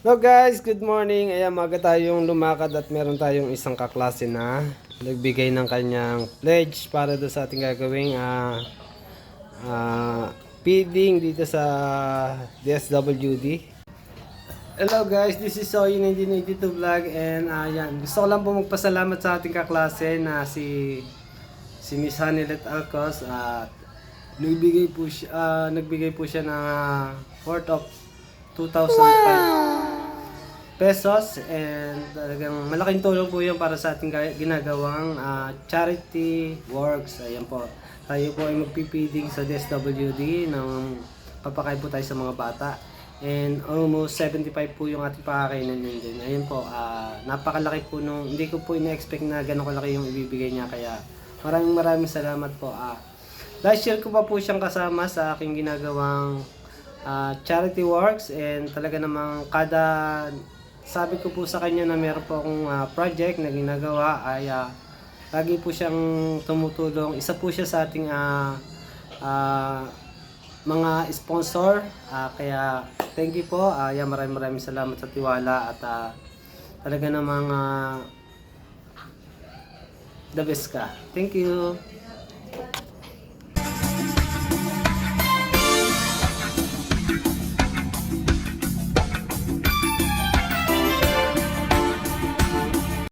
Hello guys, good morning. Ayan, maga tayong lumakad at meron tayong isang kaklase na nagbigay ng kanyang pledge para doon sa ating gagawing ah ah, feeding dito sa DSWD. Hello guys, this is Soy 1982 Vlog. And ayan, gusto ko lang po magpasalamat sa ating kaklase na si si Miss Hanilet Alcos at nagbigay po siya ah, nagbigay po siya ng ah, worth of 2,005 pesos and talagang malaking tulong po yun para sa ating ga- ginagawang ah, charity works. Ayan po. Tayo po ay magpipiding sa DSWD ng papakain po tayo sa mga bata. And almost 75 po yung ating pakakainan yun din. Ayun po, ah, napakalaki po nung, hindi ko po ina-expect na gano'ng kalaki yung ibibigay niya. Kaya maraming maraming salamat po. Ah, last year ko pa po siyang kasama sa aking ginagawang ah, charity works and talaga namang kada sabi ko po sa kanya na meron po akong ah, project na ginagawa ay ah, lagi po siyang tumutulong. Isa po siya sa ating ah, ah, mga sponsor. Ah, kaya thank you po. Ah, yeah, maraming maraming salamat sa tiwala at ah, talaga namang ah, the best ka. Thank you.